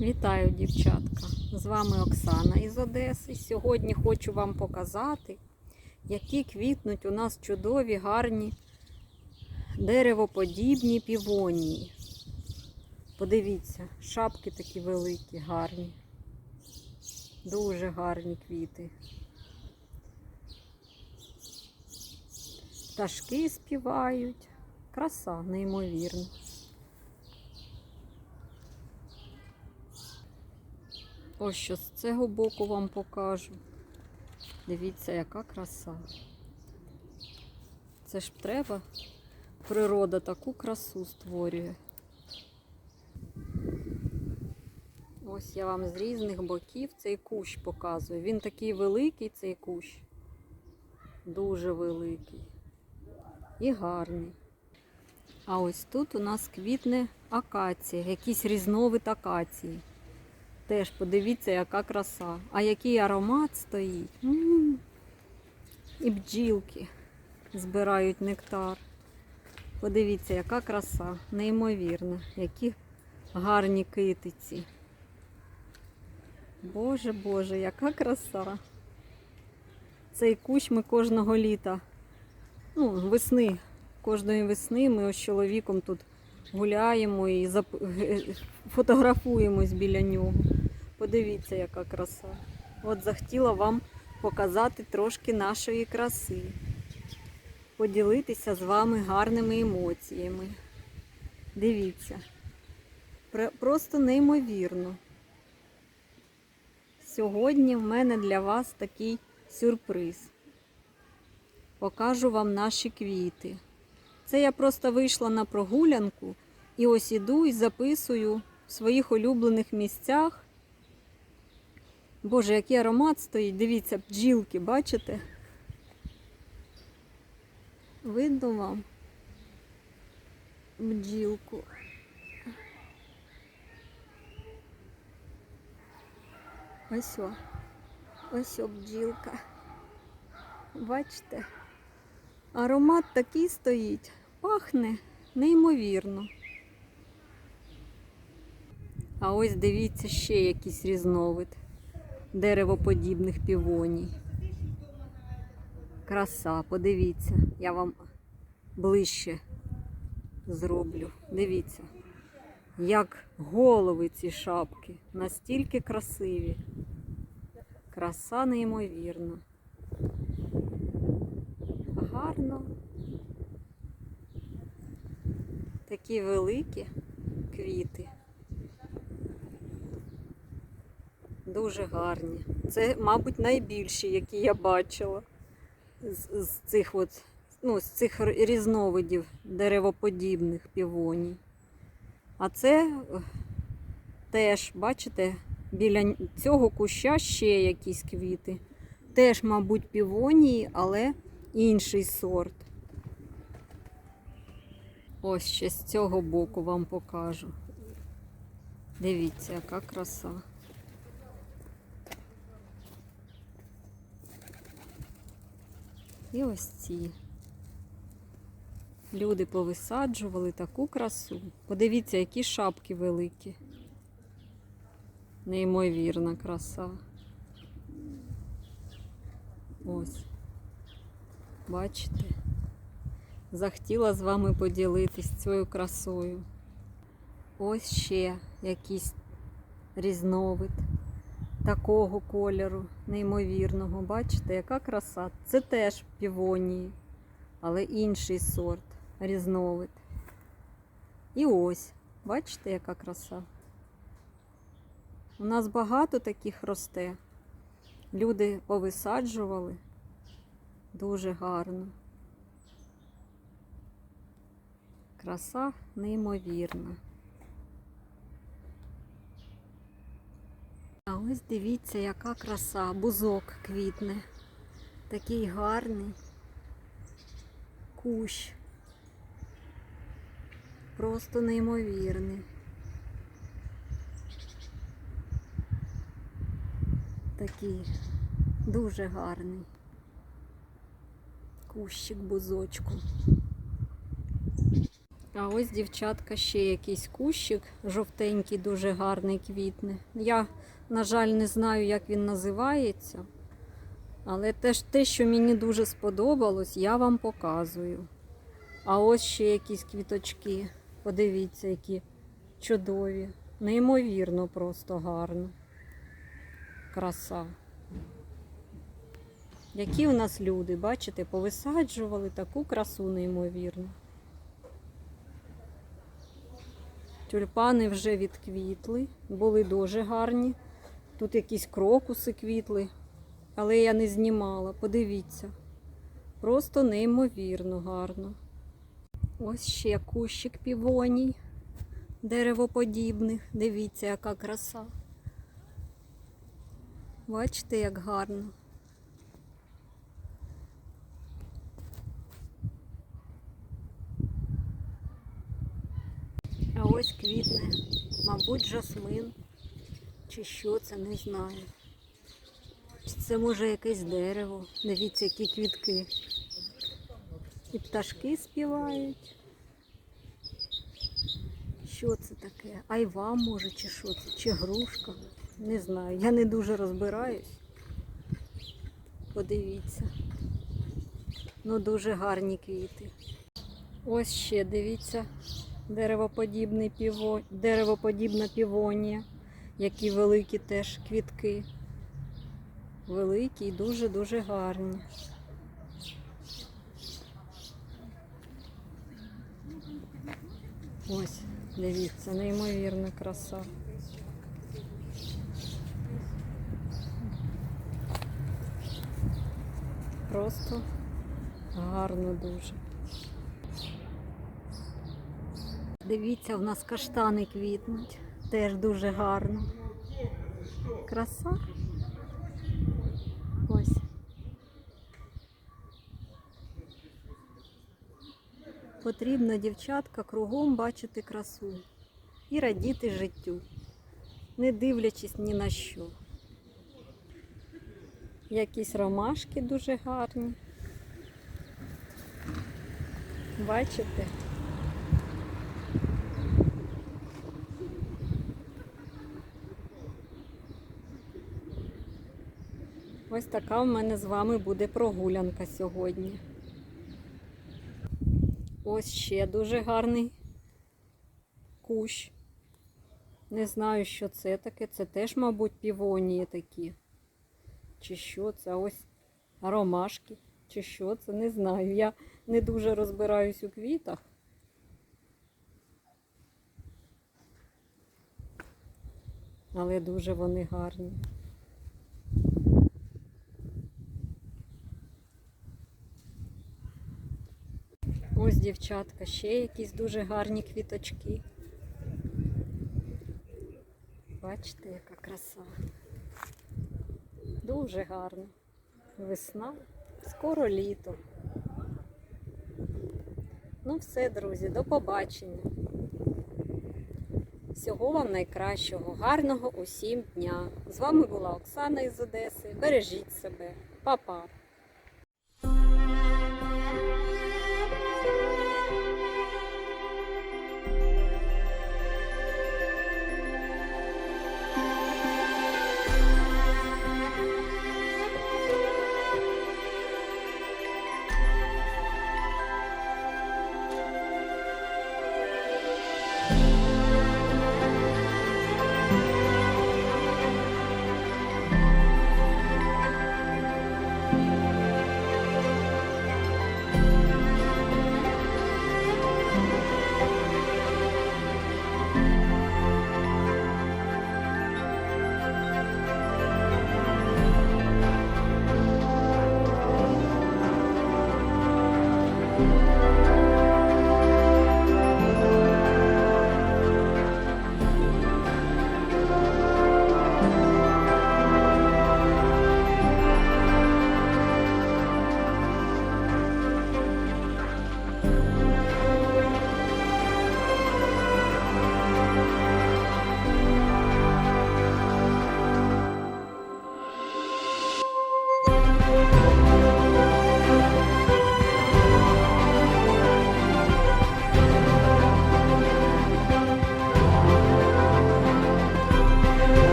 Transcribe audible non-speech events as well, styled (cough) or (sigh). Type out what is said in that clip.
Вітаю, дівчатка! З вами Оксана із Одеси. Сьогодні хочу вам показати, які квітнуть у нас чудові, гарні деревоподібні півонії. Подивіться, шапки такі великі, гарні. Дуже гарні квіти. Пташки співають. Краса, неймовірна. Ось що з цього боку вам покажу. Дивіться, яка краса. Це ж треба. Природа таку красу створює. Ось я вам з різних боків цей кущ показую. Він такий великий, цей кущ. Дуже великий. І гарний. А ось тут у нас квітне акація, якийсь різновид акації. Теж подивіться, яка краса. А який аромат стоїть. М. І бджілки збирають нектар. Подивіться, яка краса, неймовірна, які гарні китиці. Боже Боже, яка краса. Цей кущ ми кожного літа, ну, весни, кожної весни ми з чоловіком тут гуляємо і (laughs) фотографуємось біля нього. Подивіться, яка краса. От захотіла вам показати трошки нашої краси, поділитися з вами гарними емоціями. Дивіться, просто неймовірно. Сьогодні в мене для вас такий сюрприз. Покажу вам наші квіти. Це я просто вийшла на прогулянку і ось іду і записую в своїх улюблених місцях. Боже, який аромат стоїть. Дивіться, бджілки, бачите? Видно вам бджілку. Ось о. Ось о бджілка. Бачите? Аромат такий стоїть, пахне неймовірно. А ось дивіться ще якийсь різновид деревоподібних півоній. Краса, подивіться, я вам ближче зроблю. Дивіться, як голови ці шапки, настільки красиві. Краса неймовірна. Гарно. Такі великі квіти. Дуже гарні. Це, мабуть, найбільші, які я бачила з, з цих от, ну, з цих різновидів деревоподібних півоній. А це е, теж, бачите, біля цього куща ще якісь квіти. Теж, мабуть, півонії, але інший сорт. Ось ще з цього боку вам покажу. Дивіться, яка краса. І ось ці. Люди повисаджували таку красу. Подивіться, які шапки великі. Неймовірна краса. Ось. Бачите? Захотіла з вами поділитись цією красою. Ось ще якийсь різновид такого кольору, неймовірного. Бачите, яка краса? Це теж півонії, але інший сорт, різновид. І ось, бачите, яка краса? У нас багато таких росте. Люди повисаджували. Дуже гарно. Краса неймовірна. А ось дивіться, яка краса, бузок квітне. Такий гарний кущ. Просто неймовірний. Такий дуже гарний. Кущик бузочку. А ось, дівчатка, ще якийсь кущик жовтенький, дуже гарний квітне. Я, на жаль, не знаю, як він називається. Але теж те, що мені дуже сподобалось, я вам показую. А ось ще якісь квіточки. Подивіться, які чудові. Неймовірно, просто гарно. Краса. Які у нас люди, бачите, повисаджували таку красу неймовірну. Тюльпани вже відквітли, були дуже гарні. Тут якісь крокуси квітли, але я не знімала. Подивіться. Просто неймовірно гарно. Ось ще кущик півоній, деревоподібних. Дивіться, яка краса. Бачите, як гарно. А ось квітне, мабуть, жасмин. Чи що це, не знаю. Це може якесь дерево. Дивіться, які квітки. І пташки співають. Що це таке? Айва може, чи що це? Чи грушка? Не знаю. Я не дуже розбираюсь. Подивіться. Ну, дуже гарні квіти. Ось ще дивіться, деревоподібний піво... деревоподібна півонія, які великі теж квітки. Великі і дуже-дуже гарні. Ось, дивіться, неймовірна краса. Просто гарно дуже. Дивіться, в нас каштани квітнуть. Теж дуже гарно. Краса. Ось. Потрібно, дівчатка, кругом бачити красу і радіти життю, не дивлячись ні на що. Якісь ромашки дуже гарні. Бачите? Ось така в мене з вами буде прогулянка сьогодні. Ось ще дуже гарний кущ. Не знаю, що це таке. Це теж, мабуть, півонії такі. Чи що це? Ось ромашки. Чи що це? Не знаю. Я не дуже розбираюсь у квітах. Але дуже вони гарні. Ось, дівчатка, ще якісь дуже гарні квіточки. Бачите, яка краса. Дуже гарно. Весна, скоро літо. Ну все, друзі, до побачення. Всього вам найкращого, гарного усім дня. З вами була Оксана із Одеси. Бережіть себе. Па-па!